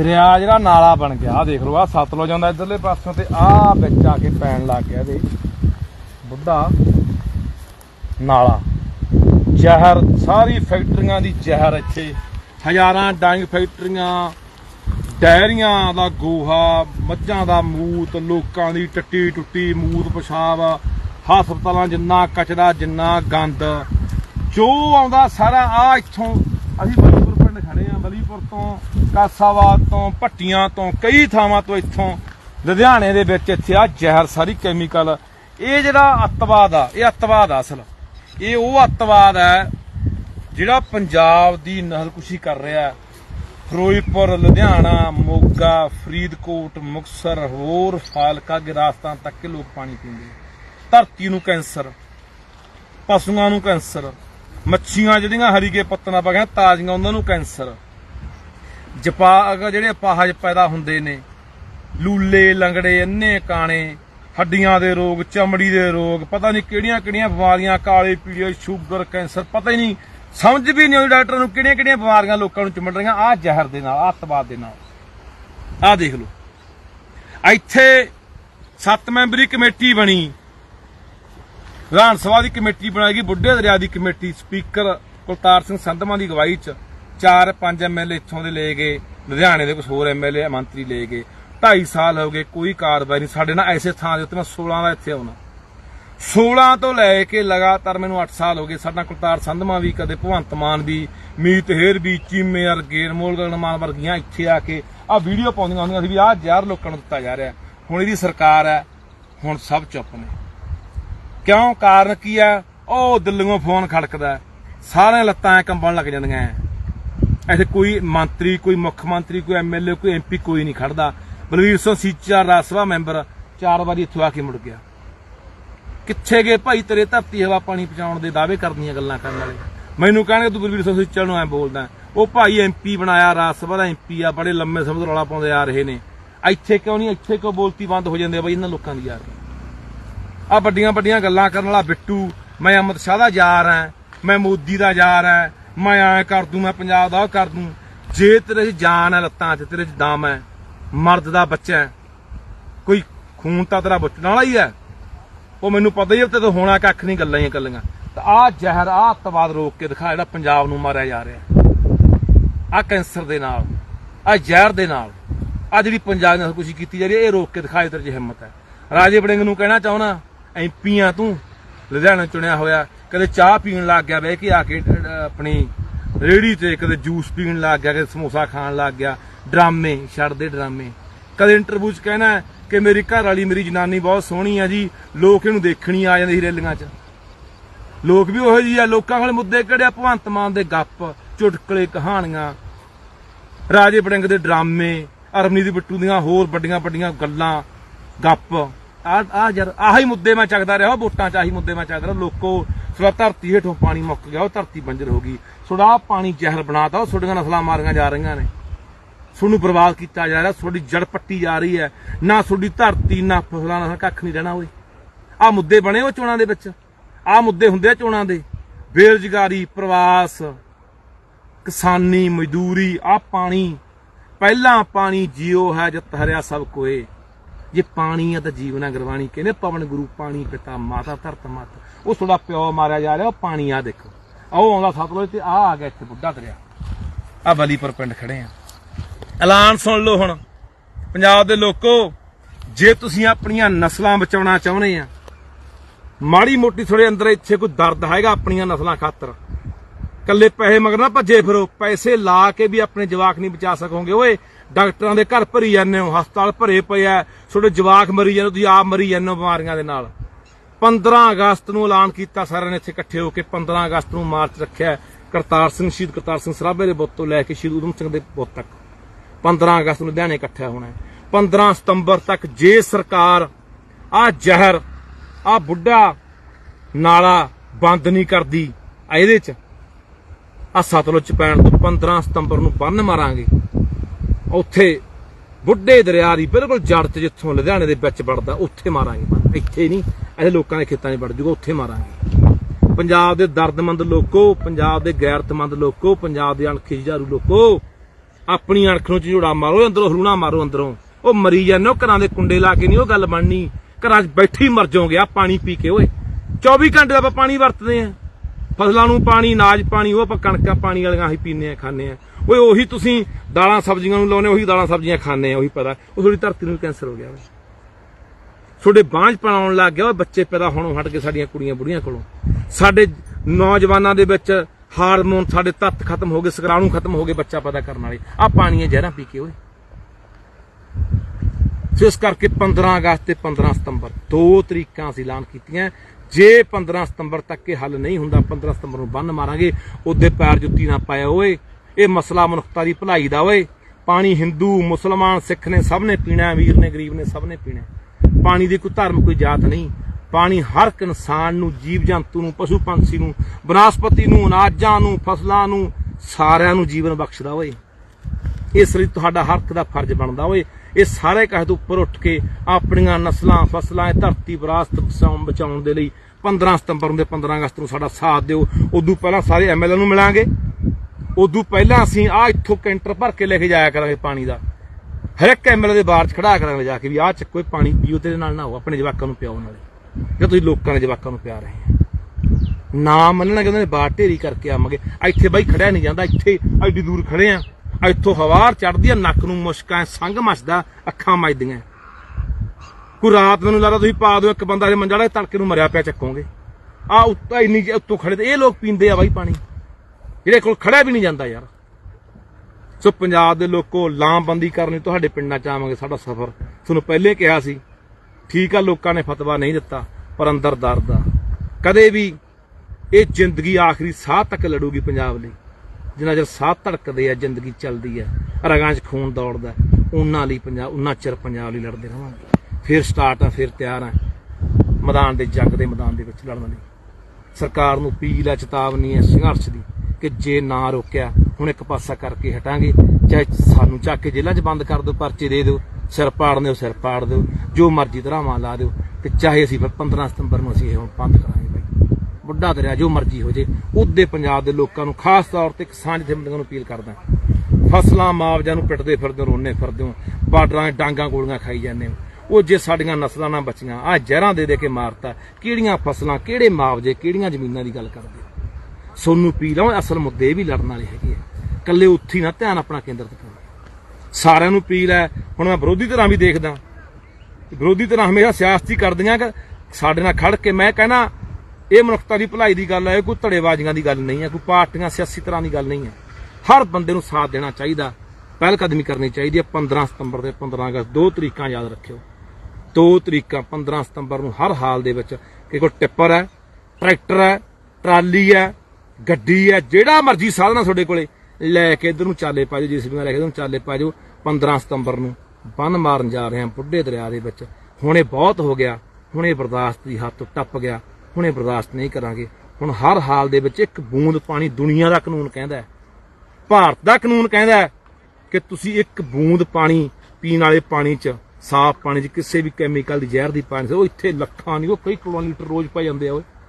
ਦਰਿਆ ਜਿਹੜਾ ਨਾਲਾ ਬਣ ਗਿਆ ਆ ਦੇਖ ਲਓ ਆ ਸਤਲੁਜ ਜਾਂਦਾ ਇਧਰਲੇ ਪਾਸੋਂ ਤੇ ਆ ਵਿੱਚ ਆ ਕੇ ਪੈਣ ਲੱਗ ਗਿਆ ਇਹਦੇ। ਬੁੱਢਾ ਨਾਲਾ। ਜ਼ਹਿਰ, ਸਾਰੀ ਫੈਕਟਰੀਆਂ ਦੀ ਜ਼ਹਿਰ ਇੱਥੇ। ਹਜ਼ਾਰਾਂ ਡੰਗ ਫੈਕਟਰੀਆਂ ਡੈਰੀਆਂ ਦਾ ਗੋਹਾ, ਮੱਝਾਂ ਦਾ ਮੂਤ, ਲੋਕਾਂ ਦੀ ਟੱਟੀ ਟੁੱਟੀ, ਮੂਤ ਪਿਸ਼ਾਬ, ਹਸਪਤਾਲਾਂ ਜਿੰਨਾ ਕਚਰਾ, ਜਿੰਨਾ ਗੰਦ। ਜੋ ਆਉਂਦਾ ਸਾਰਾ ਆ ਇੱਥੋਂ ਅਸੀਂ ਬਲੀਪੁਰ ਪਿੰਡ ਖੜੇ ਆ ਬਲੀਪੁਰ ਤੋਂ ਕਾਸਾਵਾਦ ਤੋਂ, ਭੱਟੀਆਂ ਤੋਂ, ਕਈ ਥਾਵਾਂ ਤੋਂ ਇੱਥੋਂ, ਲੁਧਿਆਣੇ ਦੇ ਵਿੱਚ ਇੱਥੇ ਆ ਜ਼ਹਿਰ ਸਾਰੀ ਕੈਮੀਕਲ ਇਹ ਜਿਹੜਾ ਅੱਤਵਾਦ ਆ, ਇਹ ਅੱਤਵਾਦ ਆ ਅਸਲ। ਇਹ ਉਹ ਅੱਤਵਾਦ ਹੈ ਜਿਹੜਾ ਪੰਜਾਬ ਦੀ ਨਸਲਕੁਸ਼ੀ ਕਰ ਰਿਹਾ ਫਿਰੋਜ਼ਪੁਰ, ਲੁਧਿਆਣਾ, ਮੋਗਾ, ਫਰੀਦਕੋਟ ਮੁਕਸਰ ਹੋਰ ਫਾਲਕਾ ਗਿਰਾਸਤਾਂ ਤੱਕ ਕੇ ਲੋਕ ਪਾਣੀ ਪੀਂਦੇ ਧਰਤੀ ਨੂੰ ਕੈਂਸਰ, ਪਸ਼ੂਆਂ ਨੂੰ ਕੈਂਸਰ, ਮੱਛੀਆਂ ਜਿਹੜੀਆਂ ਹਰੀਕੇ ਪੱਤਣਾ ਪਾ ਕਹਿੰਦੇ ਤਾਜ਼ੀਆਂ, ਉਹਨਾਂ ਨੂੰ ਕੈਂਸਰ। ਜਪਾ ਜਿਹੜੇ ਅਪਾਹਜ ਪੈਦਾ ਹੁੰਦੇ ਨੇ, ਲੂਲੇ, ਲੰਗੜੇ ਅੰਨੇ ਕਾਣੇ, ਹੱਡੀਆਂ ਦੇ ਰੋਗ, ਚਮੜੀ ਦੇ ਰੋਗ, ਪਤਾ ਨਹੀਂ ਕਿਹੜੀਆਂ ਕਿਹੜੀਆਂ ਬਿਮਾਰੀਆਂ, ਕਾਲੇ ਪੀਲੇ, ਸ਼ੂਗਰ, ਕੈਂਸਰ, ਪਤਾ ਹੀ ਨਹੀਂ। ਸਮਝ ਵੀ ਨਹੀਂ ਆਉਂਦੀ ਡਾਕਟਰ ਨੂੰ ਕਿਹੜੀਆਂ ਕਿਹੜੀਆਂ ਬਿਮਾਰੀਆਂ ਲੋਕਾਂ ਨੂੰ ਚਿਮੜ ਰਹੀਆਂ। ਆਹ ਜ਼ਹਿਰ ਦੇ ਨਾਲ ਆਹ ਅੱਤਵਾਦ ਦੇ ਨਾਲ। ਆਹ ਦੇਖ ਲਓ। ਇੱਥੇ ਸੱਤ ਮੈਂਬਰੀ ਕਮੇਟੀ ਬਣੀ। ਵਿਧਾਨ ਸਭਾ ਦੀ ਕਮੇਟੀ ਬਣਾਈ ਗਈ, ਬੁੱਢੇ ਦਰਿਆ ਦੀ ਕਮੇਟੀ, ਸਪੀਕਰ ਕੁਲਤਾਰ ਸਿੰਘ ਸੰਧਮਾ ਦੀ ਅਗਵਾਈ 'ਚ। ਚਾਰ ਪੰਜ ਐਮਐਲਏ ਇੱਥੋਂ ਦੇ ਲਏ ਗਏ, ਲੁਧਿਆਣੇ ਦੇ ਕੁਝ ਹੋਰ ਐਮਐਲਏ ਮੰਤਰੀ ਲਏ ਗਏ। 2.5 ਸਾਲ ਹੋ ਗਏ ਕੋਈ ਕਾਰਵਾਈ ਨਹੀਂ, ਸਾਡੇ ਨਾਲ ਐਸੇ ਥਾਂ ਦੇ ਉੱਤੇ ਮੈਂ 16 ਦਾ ਇੱਥੇ ਆਉਣਾ। 16 ਤੋਂ ਲੈ ਕੇ ਲਗਾਤਾਰ ਮੈਨੂੰ 8 ਸਾਲ ਹੋ ਗਏ, ਸਾਡਾ ਕੁਲਤਾਰ ਸੰਧਮਾ ਵੀ, ਕਦੇ ਭਗਵੰਤ ਮਾਨ ਵੀ, ਮੀਤ ਹੇਰ ਵੀ, ਚੀਮੇ ਅਰਗੇਰ ਮੋਲਗਨ ਮਾਨ ਵਰਗੀਆਂ ਇੱਥੇ ਆ ਕੇ ਆ ਵੀਡੀਓ ਪਾਉਂਦੀਆਂ ਹੁੰਦੀਆਂ ਸੀ ਵੀ ਆਹ ਜ਼ਹਿਰ ਲੋਕਾਂ ਨੂੰ ਦਿੱਤਾ ਜਾ ਰਿਹਾ। ਹੁਣ ਇਹਦੀ ਸਰਕਾਰ ਹੈ, ਹੁਣ ਸਭ ਚੁੱਪ ਨੇ। ਕਿਉਂ? ਕਾਰਨ ਕੀ ਆ ਉਹ ਦਿੱਲੀੋਂ ਫੋਨ ਖੜਕਦਾ ਹੈ। ਸਾਰਿਆਂ ਲੱਤਾਂ ਐਂ ਕੰਬਣ ਲੱਗ ਜਾਂਦੀਆਂ ਐ। ਇੱਥੇ ਕੋਈ ਮੰਤਰੀ, ਕੋਈ ਮੁੱਖ ਮੰਤਰੀ, ਕੋਈ ਐਮਐਲਏ ਕੋਈ ਐਮਪੀ ਕੋਈ ਨਹੀਂ ਖੜਦਾ। ਬਲਵੀਰ ਸਿੰਘ ਸੀਚਾ ਰਾਜ ਸਭਾ ਮੈਂਬਰ ਚਾਰ ਵਾਰੀ ਇੱਥੋਂ ਆ ਕੇ ਮੁੜ ਗਿਆ। ਕਿੱਥੇ ਗਏ? ਭਾਈ ਤੇਰੇ ਧਰਤੀ ਹਵਾ ਪਾਣੀ ਪਹੁੰਚਾਉਣ ਦੇ ਦਾਅਵੇ ਕਰਦੀਆਂ ਗੱਲਾਂ ਕਰਨ ਵਾਲੇ। ਮੈਨੂੰ ਕਹਿਣਗੇ, ਤੂੰ ਬਲਵੀਰ ਸਿੰਘ ਸੀਚਾ ਨੂੰ ਐ ਬੋਲਦਾ ਉਹ ਭਾਈ ਐਮਪੀ ਬਣਾਇਆ, ਰਾਜ ਸਭਾ ਦਾ ਐਮਪੀ ਆ, ਬੜੇ ਲੰਮੇ ਸਮੇਂ ਤੋਂ ਰੌਲਾ ਪਾਉਂਦੇ ਆ ਰਹੇ ਨੇ। ਇੱਥੇ ਕਿਉਂ ਨਹੀਂ? ਇੱਥੇ ਕਿਉਂ ਬੋਲਤੀ ਬੰਦ ਹੋ ਜਾਂਦੇ ਆ ਬਈ ਇਹਨਾਂ ਲੋਕਾਂ ਦੀ ਯਾਰ? ਆ ਵੱਡੀਆਂ ਵੱਡੀਆਂ ਗੱਲਾਂ ਕਰਨ ਵਾਲਾ ਬਿੱਟੂ, ਮੈਂ ਅਮਿਤ ਸ਼ਾਹ ਦਾ ਯਾਰ ਆ ਮੈਂ ਮੋਦੀ ਦਾ ਯਾਰ ਆ ਮੈਂ ਐ ਕਰ ਦੂੰ, ਮੈਂ ਪੰਜਾਬ ਦਾ ਉਹ ਕਰ ਦੂੰ। ਜੇ ਤੇਰੇ 'ਚ ਜਾਨ ਹੈ ਲੱਤਾਂ 'ਚ, ਤੇਰੇ 'ਚ ਦਮ ਹੈ, ਮਰਦ ਦਾ ਬੱਚਾ ਹੈ, ਕੋਈ ਖੂਨ ਤਾਂ ਤੇਰਾ ਬੁੱਚਣ ਵਾਲਾ ਹੀ ਹੈ? ਉਹ ਮੈਨੂੰ ਪਤਾ ਹੀ ਹੈ ਤੇ ਹੋਣਾ ਕੱਖ ਨਹੀਂ, ਗੱਲਾਂ ਹੀ ਇਕੱਲੀਆਂ। ਤਾਂ ਆ ਜ਼ਹਿਰ ਆ ਅੱਤਵਾਦ ਰੋਕ ਕੇ ਦਿਖਾ ਜਿਹੜਾ ਪੰਜਾਬ ਨੂੰ ਮਾਰਿਆ ਜਾ ਰਿਹਾ। ਆ ਕੈਂਸਰ ਦੇ ਨਾਲ ਆ ਜ਼ਹਿਰ ਦੇ ਨਾਲ ਆ ਜਿਹੜੀ ਪੰਜਾਬ ਨਾਲ ਕੁਝ ਕੀਤੀ ਜਾ ਰਹੀ ਹੈ, ਇਹ ਰੋਕ ਕੇ ਦਿਖਾਏ ਤੇਰੇ 'ਚ ਹਿੰਮਤ ਹੈ। ਰਾਜੇ ਵੜਿੰਗ ਨੂੰ ਕਹਿਣਾ ਚਾਹਣਾ ਐਮਪੀ ਆ ਤੂੰ, ਲੁਧਿਆਣਾ ਚੁਣਿਆ ਹੋਇਆ ਕਦੇ ਚਾਹ ਪੀਣ ਲੱਗ ਗਿਆ, ਬਹਿ ਕੇ ਆ ਕੇ ਆਪਣੀ ਰੇੜੀ ਤੇ ਕਦੇ ਜੂਸ ਪੀਣ ਲੱਗ ਗਿਆ, ਕਦੇ ਸਮੋਸਾ ਖਾਣ ਲੱਗ ਗਿਆ, ਡਰਾਮੇ, ਛੱਡਦੇ ਡਰਾਮੇ। ਕਦੇ ਇੰਟਰਵਿਊ 'ਚ ਕਹਿਣਾ ਕਿ ਮੇਰੀ ਘਰ ਵਾਲੀ ਮੇਰੀ ਜਨਾਨੀ ਬਹੁਤ ਸੋਹਣੀ ਆ ਜੀ, ਲੋਕ ਇਹਨੂੰ ਦੇਖਣੀ ਆ ਜਾਂਦੇ ਸੀ ਰੈਲੀਆਂ 'ਚ। ਲੋਕ ਵੀ ਉਹੋ ਜਿਹੀ ਆ, ਲੋਕਾਂ ਕੋਲ ਮੁੱਦੇ ਕਿਹੜੇ ਆ? ਭਗਵੰਤ ਮਾਨ ਦੇ ਗੱਪ, ਚੁਟਕਲੇ, ਕਹਾਣੀਆਂ। ਰਾਜੇ ਬੜਿੰਗ ਦੇ ਡਰਾਮੇ ਅਰਮਨੀਤ ਬਿੱਟੂ ਦੀਆਂ ਹੋਰ ਵੱਡੀਆਂ ਵੱਡੀਆਂ ਗੱਲਾਂ, ਗੱਪ। ਆ ਆ ਯਾਰ, ਆਹੀ ਮੁੱਦੇ ਮੈਂ ਚੱਕਦਾ ਰਿਹਾ ਵੋਟਾਂ ਚ ਆਹੀ ਮੁੱਦੇ ਮੈਂ ਚੱਕਦਾ ਰਿਹਾ, ਲੋਕੋ ਸੁੜਾ ਧਰਤੀ ਹੇਠੋਂ ਪਾਣੀ ਮੁੱਕ ਗਿਆ, ਉਹ ਧਰਤੀ ਬੰਜਰ ਹੋ ਗਈ। ਸੁੜਾ ਪਾਣੀ ਜ਼ਹਿਰ ਬਣਾਤਾ, ਉਹ ਸੁੜੀਆਂ ਨਸਲਾਂ ਮਾਰੀਆਂ ਜਾ ਰਹੀਆਂ ਨੇ। ਤੁਹਾਨੂੰ ਬਰਬਾਦ ਕੀਤਾ ਜਾ ਰਿਹਾ ਤੁਹਾਡੀ ਜੜ ਪੱਟੀ ਜਾ ਰਹੀ ਹੈ। ਨਾ ਤੁਹਾਡੀ ਧਰਤੀ, ਨਾ ਫਸਲਾਂ, ਨਾ ਕੱਖ ਨਹੀਂ ਰਹਿਣਾ ਓਏ ਆ ਮੁੱਦੇ ਬਣੇ ਉਹ ਚੋਣਾਂ ਦੇ ਵਿੱਚ। ਆ ਮੁੱਦੇ ਹੁੰਦੇ ਆ ਚੋਣਾਂ ਦੇ। ਬੇਰੁਜ਼ਗਾਰੀ, ਪ੍ਰਵਾਸ, ਕਿਸਾਨੀ, ਮਜ਼ਦੂਰੀ ਆ ਪਾਣੀ। ਪਹਿਲਾਂ ਪਾਣੀ ਜਿਉ ਹੈ, ਜਤ ਹਰਿਆ ਸਭ ਕੋਏ। ਜੇ ਪਾਣੀ ਆ ਤਾਂ ਜੀਵਨ ਹੈ ਗੁਰਬਾਣੀ ਕਹਿੰਦੇ, ਪਵਨ ਗੁਰੂ ਪਾਣੀ ਪਿਤਾ, ਮਾਤਾ ਧਰਤ ਮਤ। ਉਹ ਤੁਹਾਡਾ ਪਿਓ ਮਾਰਿਆ ਜਾ ਰਿਹਾ, ਉਹ ਪਾਣੀ ਆ ਦੇਖੋ। ਆਹ ਆਉਂਦਾ ਸਤਲੁਜ ਤੇ ਆ ਆ ਗਿਆ ਇੱਥੇ ਬੁੱਢਾ ਦਰਿਆ। ਆ ਬਲੀਪੁਰ ਪਿੰਡ ਖੜੇ ਆ। ਐਲਾਨ ਸੁਣ ਲਓ ਹੁਣ। ਪੰਜਾਬ ਦੇ ਲੋਕੋ, ਜੇ ਤੁਸੀਂ ਆਪਣੀਆਂ ਨਸਲਾਂ ਬਚਾਉਣਾ ਚਾਹੁੰਦੇ ਆ, ਮਾੜੀ ਮੋਟੀ ਥੋੜੇ ਅੰਦਰ ਇੱਥੇ ਕੋਈ ਦਰਦ ਹੈਗਾ ਆਪਣੀਆਂ ਨਸਲਾਂ ਖਾਤਰ। ਕੱਲੇ ਪੈਸੇ ਮਗਰ ਨਾ ਭੱਜੇ ਫਿਰੋ। ਪੈਸੇ ਲਾ ਕੇ ਵੀ ਆਪਣੇ ਜਵਾਕ ਨਹੀਂ ਬਚਾ ਸਕੋਗੇ। ਓਏ ਡਾਕਟਰਾਂ ਦੇ ਘਰ ਭਰੀ ਜਾਂਦੇ ਹੋ, ਹਸਪਤਾਲ ਭਰੇ ਪਏ ਆ, ਤੁਹਾਡੇ ਜਵਾਕ ਮਰੀ ਜਾਂਦੇ, ਤੁਸੀਂ ਆਪ ਮਰੀ ਜਾਂਦੇ ਹੋ ਬਿਮਾਰੀਆਂ ਦੇ ਨਾਲ। 15 ਅਗਸਤ ਨੂੰ ਐਲਾਨ ਕੀਤਾ ਸਾਰਿਆਂ ਨੇ ਇੱਥੇ ਇਕੱਠੇ ਹੋ ਕੇ 15 ਅਗਸਤ ਨੂੰ ਮਾਰਚ ਰੱਖਿਆ ਕਰਤਾਰ ਸਿੰਘ, ਸ਼ਹੀਦ ਕਰਤਾਰ ਸਿੰਘ ਸਰਾਭੇ ਦੇ ਬੁੱਤ ਤੋਂ ਲੈ ਕੇ ਸ਼ਹੀਦ ਊਧਮ ਸਿੰਘ ਦੇ ਬੁੱਤ ਤੱਕ। 15 ਅਗਸਤ ਨੂੰ ਲੁਧਿਆਣੇ ਇਕੱਠਿਆ ਹੋਣਾ ਹੈ। 15 ਸਤੰਬਰ ਤੱਕ ਜੇ ਸਰਕਾਰ ਆ ਜ਼ਹਿਰ, ਆ ਬੁੱਢਾ ਨਾਲਾ ਬੰਦ ਨਹੀਂ ਕਰਦੀ ਇਹਦੇ ਚ, ਆ ਸਤਲੁਜ ਚ ਪੈਣ ਤੋਂ 15 ਸਤੰਬਰ ਨੂੰ ਬੰਨ ਮਾਰਾਂਗੇ। ਉੱਥੇ ਬੁੱਢੇ ਦਰਿਆ ਦੀ ਬਿਲਕੁਲ ਜੜ ਤੇ ਜਿੱਥੋਂ ਲੁਧਿਆਣੇ ਦੇ ਵਿੱਚ ਵੜਦਾ, ਉੱਥੇ ਮਾਰਾਂਗੇ ਇੱਥੇ ਨਹੀਂ ਇਹ ਲੋਕਾਂ ਦੇ ਖੇਤਾਂ 'ਚ ਵੜ ਜੂਗਾ, ਉੱਥੇ ਮਾਰਾਂਗੇ। ਪੰਜਾਬ ਦੇ ਦਰਦਮੰਦ ਲੋਕੋ, ਪੰਜਾਬ ਦੇ ਗੈਰਤਮੰਦ ਲੋਕੋ, ਪੰਜਾਬ ਦੇ ਅਣਖੀ ਜੁਝਾਰੂ ਲੋਕੋ ਆਪਣੀ ਅਣਖ ਨੂੰ ਝੂੜਾ ਮਾਰੋ, ਅੰਦਰੋਂ ਹਲੂਣਾ ਮਾਰੋ ਅੰਦਰੋਂ। ਉਹ ਮਰੀ ਜਾਂਦੇ ਹੋ, ਘਰਾਂ ਦੇ ਕੁੰਡੇ ਲਾ ਕੇ ਨਹੀਂ ਉਹ ਗੱਲ ਬਣਨੀ। ਘਰਾਂ 'ਚ ਬੈਠੇ ਹੀ ਮਰ ਜਾਓਗੇ ਆ ਪਾਣੀ ਪੀ ਕੇ, ਓਏ। 24 ਘੰਟੇ ਦਾ ਆਪਾਂ ਪਾਣੀ ਵਰਤਦੇ ਆ ਫਸਲਾਂ ਨੂੰ ਪਾਣੀ, ਅਨਾਜ ਪਾਣੀ, ਉਹ ਆਪਾਂ ਕਣਕਾਂ ਪਾਣੀ ਵਾਲੀਆਂ ਹੀ ਪੀਂਦੇ ਆ ਖਾਂਦੇ ਆ ਓਏ, ਉਹੀ ਤੁਸੀਂ ਦਾਲਾਂ, ਸਬਜ਼ੀਆਂ ਨੂੰ ਲਾਉਨੇ ਉਹੀ ਦਾਲਾਂ, ਸਬਜ਼ੀਆਂ ਖਾਂਦੇ ਆ ਉਹੀ ਪਤਾ। ਉਹ ਥੋੜੀ ਧਰਤੀ ਨੂੰ ਕੈਂਸਰ ਹੋ ਗਿਆ ਓਏ। ਤੁਹਾਡੇ ਬਾਂਝ ਪਣਾਉਣ ਲੱਗ ਗਿਆ ਓਏ, ਬੱਚੇ ਪੈਦਾ ਹੋਣੋਂ ਹਟ ਕੇ ਸਾਡੀਆਂ ਕੁੜੀਆਂ ਬੁੜੀਆਂ ਕੋਲੋਂ। ਸਾਡੇ ਨੌਜਵਾਨਾਂ ਦੇ ਵਿੱਚ ਹਾਰਮੋਨ ਸਾਡੇ ਤੱਤ ਖਤਮ ਹੋ ਗਏ, ਸਕਰਾਣੂ ਖਤਮ ਹੋ ਗਏ ਬੱਚਾ ਪੈਦਾ ਕਰਨ ਵਾਲੇ। ਆ ਪਾਣੀਆਂ ਜ਼ਹਿਰਾਂ ਪੀ ਕੇ ਓਏ। ਸੋ ਇਸ ਕਰਕੇ 15 ਅਗਸਤ ਤੇ 15 ਸਤੰਬਰ ਦੋ ਤਰੀਕਾਂ ਅਸੀਂ ਐਲਾਨ ਕੀਤੀਆਂ। ਜੇ 15 ਸਤੰਬਰ ਤੱਕ ਇਹ ਹੱਲ ਨਹੀਂ ਹੁੰਦਾ 15 ਸਤੰਬਰ ਨੂੰ ਬੰਨ ਮਾਰਾਂਗੇ, ਉਹਦੇ ਪੈਰ ਜੁੱਤੀ ਨਾ ਪਾਇਆ ਓਏ ਇਹ ਮਸਲਾ ਮਨੁੱਖਤਾ ਦੀ ਭਲਾਈ ਦਾ ਓਏ ਪਾਣੀ ਹਿੰਦੂ, ਮੁਸਲਮਾਨ, ਸਿੱਖ ਨੇ ਸਭ ਨੇ ਪੀਣਾ ਅਮੀਰ ਨੇ, ਗਰੀਬ ਨੇ ਸਭ ਨੇ ਪੀਣਾ ਪਾਣੀ ਦੀ ਕੋਈ ਧਰਮ, ਕੋਈ ਜਾਤ ਨਹੀਂ। ਪਾਣੀ ਹਰ ਇੱਕ ਇਨਸਾਨ ਨੂੰ, ਜੀਵ ਜੰਤੂ ਨੂੰ, ਪਸ਼ੂ ਪੰਛੀ ਨੂੰ, ਬਨਸਪਤੀ ਨੂੰ, ਅਨਾਜਾਂ ਨੂੰ, ਫਸਲਾਂ ਨੂੰ, ਸਾਰਿਆਂ ਨੂੰ ਜੀਵਨ ਬਖਸ਼ਦਾ ਓਏ ਇਸ ਲਈ ਤੁਹਾਡਾ ਹਰ ਇੱਕ ਦਾ ਫਰਜ਼ ਬਣਦਾ ਓਏ ਇਹ ਸਾਰੇ ਕਹੇ ਤੋਂ ਉੱਪਰ ਉੱਠ ਕੇ ਆਪਣੀਆਂ ਨਸਲਾਂ, ਫਸਲਾਂ, ਇਹ ਧਰਤੀ ਵਿਰਾਸਤ ਬਚਾਉਣ ਬਚਾਉਣ ਦੇ ਲਈ 15 ਸਤੰਬਰ ਨੂੰ ਤੇ 15 ਅਗਸਤ ਨੂੰ ਸਾਡਾ ਸਾਥ ਦਿਓ। ਉਦੋਂ ਪਹਿਲਾਂ ਸਾਰੇ ਐਮਐਲਏ ਨੂੰ ਮਿਲਾਂਗੇ। ਉਦੋਂ ਪਹਿਲਾਂ ਅਸੀਂ ਆ ਇੱਥੋਂ ਕੈਂਟਰ ਭਰ ਕੇ ਲੈ ਕੇ ਜਾਇਆ ਕਰਾਂਗੇ ਪਾਣੀ ਦਾ। ਹਰ ਇੱਕ ਐਮਐਲਏ ਦੇ ਬਾਹਰ ਚ ਖੜਾ ਕਰਾਂਗੇ ਜਾ ਕੇ ਵੀ ਆਹ ਚੱਕੋ, ਇਹ ਪਾਣੀ ਪੀਓ ਤੇਰੇ ਨਾਲ ਨਾ ਹੋ ਆਪਣੇ ਜਵਾਕਾਂ ਨੂੰ ਪਿਆਓ ਨਾਲੇ ਜੇ ਤੁਸੀਂ ਲੋਕਾਂ ਦੇ ਜਵਾਕਾਂ ਨੂੰ ਪਿਆ ਰਹੇ ਆ ਨਾ ਮੰਨਣਾ ਕਿ ਉਹਨਾਂ ਨੇ ਬਾਹਰ ਢੇਰੀ ਕਰਕੇ ਆਵਾਂਗੇ। ਇੱਥੇ ਬਾਈ ਖੜਿਆ ਨਹੀਂ ਜਾਂਦਾ, ਇੱਥੇ ਐਡੀ ਦੂਰ ਖੜੇ ਆ। ਇੱਥੋਂ ਹਵਾਰ ਚੜਦੀ ਆ, ਨੱਕ ਨੂੰ ਮੁਸ਼ਕਾਂ, ਸੰਗ ਮੱਚਦਾ, ਅੱਖਾਂ ਮੱਜਦੀਆਂ। ਕੋਈ ਰਾਤ ਮੈਨੂੰ ਲੱਗਦਾ ਤੁਸੀਂ ਪਾ ਦਿਓ ਇੱਕ ਬੰਦਾ ਜੇ ਮੰਜਾ ਤੜਕੇ ਨੂੰ ਮਰਿਆ ਪਿਆ ਚੱਕੋਗੇ। ਆ ਉੱਤੇ ਇੰਨੀ ਉੱਤੋਂ ਖੜੇ ਤੇ ਇਹ ਲੋਕ ਪੀਂਦੇ ਆ ਬਾਈ ਪਾਣੀ। ਜਿਹੜੇ ਕੋਲ ਖੜਾ ਵੀ ਨਹੀਂ ਜਾਂਦਾ ਯਾਰ। ਸੋ ਪੰਜਾਬ ਦੇ ਲੋਕੋ, ਲਾਮਬੰਦੀ ਕਰਨੀ ਤੁਹਾਡੇ ਪਿੰਡਾਂ ਚ ਆਵਾਂਗੇ, ਸਾਡਾ ਸਫ਼ਰ। ਤੁਹਾਨੂੰ ਪਹਿਲੇ ਕਿਹਾ ਸੀ, ਠੀਕ ਆ, ਲੋਕਾਂ ਨੇ ਫਤਵਾ ਨਹੀਂ ਦਿੱਤਾ, ਪਰ ਅੰਦਰ ਦਰਦ ਆ। ਕਦੇ ਵੀ ਇਹ ਜ਼ਿੰਦਗੀ ਆਖਰੀ ਸਾਹ ਤੱਕ ਲੜੂਗੀ ਪੰਜਾਬ ਲਈ। ਜਿੰਨਾ ਚਿਰ ਸਾਹ ਧੜਕਦੇ ਆ, ਜ਼ਿੰਦਗੀ ਚੱਲਦੀ ਆ, ਰਗਾਂ 'ਚ ਖੂਨ ਦੌੜਦਾ ਉਹਨਾਂ ਲਈ ਪੰਜਾਬ ਉਹਨਾਂ ਚਿਰ ਪੰਜਾਬ ਲਈ ਲੜਦੇ ਰਹਾਂਗੇ। ਫਿਰ ਸਟਾਰਟ ਆ, ਫਿਰ ਤਿਆਰ ਆ। ਮੈਦਾਨ ਦੇ ਜੰਗ ਦੇ ਮੈਦਾਨ ਦੇ ਵਿੱਚ ਲੜਨ ਲਈ। ਸਰਕਾਰ ਨੂੰ ਅਪੀਲ ਹੈ ਚੇਤਾਵਨੀ ਹੈ ਸੰਘਰਸ਼ ਦੀ ਕਿ ਜੇ ਨਾ ਰੋਕਿਆ, ਹੁਣ ਇੱਕ ਪਾਸਾ ਕਰਕੇ ਹਟਾਂਗੇ। ਚਾਹੇ ਸਾਨੂੰ ਚੱਕ ਕੇ ਜੇਲ੍ਹਾਂ 'ਚ ਬੰਦ ਕਰ ਦਿਓ, ਪਰਚੇ ਦੇ ਦਿਓ, ਸਿਰ ਪਾੜਨੇ ਹੋ ਸਿਰ ਪਾੜ ਦਿਓ, ਜੋ ਮਰਜ਼ੀ ਧਰਾਵਾਂ ਲਾ ਦਿਓ, ਤੇ ਚਾਹੇ ਅਸੀਂ ਫਿਰ 15 ਸਤੰਬਰ ਨੂੰ ਅਸੀਂ ਇਹ ਬੰਦ ਕਰਾਂਗੇ ਬਾਈ। ਵੱਡਾ ਦਰਿਆ ਜੋ ਮਰਜ਼ੀ ਹੋ ਜੇ ਉਹਦੇ ਪੰਜਾਬ ਦੇ ਲੋਕਾਂ ਨੂੰ ਖਾਸ ਤੌਰ ਤੇ ਕਿਸਾਨ ਜਥੇਬੰਦੀਆਂ ਨੂੰ ਅਪੀਲ ਕਰਦਾ ਫਸਲਾਂ ਮੁਆਵਜ਼ਾ ਨੂੰ ਪਿੱਟਦੇ ਫਿਰਦੇ ਹੋ, ਰੋਨੇ ਫਿਰਦੇ ਹੋ ਬਾਰਡਰਾਂ 'ਤੇ ਡਾਂਗਾ ਗੋਲੀਆਂ ਖਾਈ ਜਾਂਦੇ ਹੋ। ਉਹ ਜੇ ਸਾਡੀਆਂ ਨਸਲਾਂ ਨਾ ਬਚੀਆਂ ਆ ਜ਼ਹਿਰਾਂ ਦੇ ਦੇ ਕੇ ਮਾਰਤਾ ਕਿਹੜੀਆਂ ਫਸਲਾਂ ਕਿਹੜੇ ਮੁਆਵਜ਼ੇ ਕਿਹੜੀਆਂ ਜ਼ਮੀਨਾਂ ਦੀ ਗੱਲ ਕਰਦੇ ਸੋਨੂੰ ਪੀ ਲਓ ਅਸਲ ਮੁੱਦੇ ਵੀ ਲੜਨ ਵਾਲੇ ਹੈਗੇ ਆ। ਕੱਲੇ ਉੱਥੇ ਹੀ ਨਾ ਧਿਆਨ ਆਪਣਾ ਕੇਂਦਰਿਤ ਕਰੋ ਸਾਰਿਆਂ ਨੂੰ ਅਪੀਲ ਹੈ ਹੁਣ ਮੈਂ ਵਿਰੋਧੀ ਧਿਰਾਂ ਵੀ ਦੇਖਦਾ। ਵਿਰੋਧੀ ਧਿਰਾਂ ਹਮੇਸ਼ਾ ਸਿਆਸਤੀ ਕਰਦੀਆਂ ਸਾਡੇ ਨਾਲ ਖੜ ਕੇ ਮੈਂ ਕਹਿੰਦਾ ਇਹ ਮਨੁੱਖਤਾ ਦੀ ਭਲਾਈ ਦੀ ਗੱਲ ਹੈ ਇਹ ਕੋਈ ਧੜੇਬਾਜ਼ੀਆਂ ਦੀ ਗੱਲ ਨਹੀਂ ਹੈ ਕੋਈ ਪਾਰਟੀਆਂ ਸਿਆਸੀ ਤਰ੍ਹਾਂ ਦੀ ਗੱਲ ਨਹੀਂ ਹੈ ਹਰ ਬੰਦੇ ਨੂੰ ਸਾਥ ਦੇਣਾ ਚਾਹੀਦਾ, ਪਹਿਲ ਕਦਮੀ ਕਰਨੀ ਚਾਹੀਦੀ ਹੈ 15 ਸਤੰਬਰ ਤੇ 15 ਅਗਸਤ, ਦੋ ਤਰੀਕਾਂ ਯਾਦ ਰੱਖਿਓ। ਦੋ ਤਰੀਕਾਂ 15 ਸਤੰਬਰ ਨੂੰ ਹਰ ਹਾਲ ਦੇ ਵਿੱਚ ਕਿ ਕੋਈ ਟਿੱਪਰ ਹੈ, ਟਰੈਕਟਰ ਹੈ, ਟਰਾਲੀ ਹੈ, ਗੱਡੀ ਹੈ, ਜਿਹੜਾ ਮਰਜ਼ੀ ਸਾਧਨ ਆ ਤੁਹਾਡੇ ਕੋਲੇ, ਲੈ ਕੇ ਇਧਰ ਨੂੰ ਚਾਲੇ ਪਾ ਜਾਓ ਜਿਸ ਵੀ ਲੈ ਕੇ ਇਧਰ ਨੂੰ ਚਾਲੇ ਪਾ ਜਾਓ 15 ਸਤੰਬਰ ਨੂੰ ਬੰਨ ਮਾਰਨ ਜਾ ਰਹੇ ਹਾਂ ਬੁੱਢੇ ਦਰਿਆ ਦੇ ਵਿੱਚ। ਹੁਣ ਇਹ ਬਹੁਤ ਹੋ ਗਿਆ, ਹੁਣ ਇਹ ਬਰਦਾਸ਼ਤ ਦੀ ਹੱਦ ਤੋਂ ਟੱਪ ਗਿਆ। ਹੁਣੇ ਬਰਦਾਸ਼ਤ ਨਹੀਂ ਕਰਾਂਗੇ। ਹੁਣ ਹਰ ਹਾਲ ਦੇ ਵਿੱਚ ਇੱਕ ਬੂੰਦ ਪਾਣੀ ਦੁਨੀਆ ਦਾ ਕਾਨੂੰਨ ਕਹਿੰਦਾ ਹੈ। ਭਾਰਤ ਦਾ ਕਾਨੂੰਨ ਕਹਿੰਦਾ ਹੈ ਕਿ ਤੁਸੀਂ ਇੱਕ ਬੂੰਦ ਪਾਣੀ ਪੀਣ ਵਾਲੇ ਪਾਣੀ 'ਚ, ਸਾਫ਼ ਪਾਣੀ 'ਚ, ਕਿਸੇ ਵੀ ਕੈਮੀਕਲ ਦੀ ਜ਼ਹਿਰ ਦੀ ਪਾਣੀ 'ਚ, ਉਹ ਇੱਥੇ ਲੱਖਾਂ ਨਹੀਂ, ਉਹ ਕਈ ਕਰੋੜਾਂ ਲੀਟਰ ਰੋਜ਼ ਪੈ ਜਾਂਦੇ ਆ ਓਏ।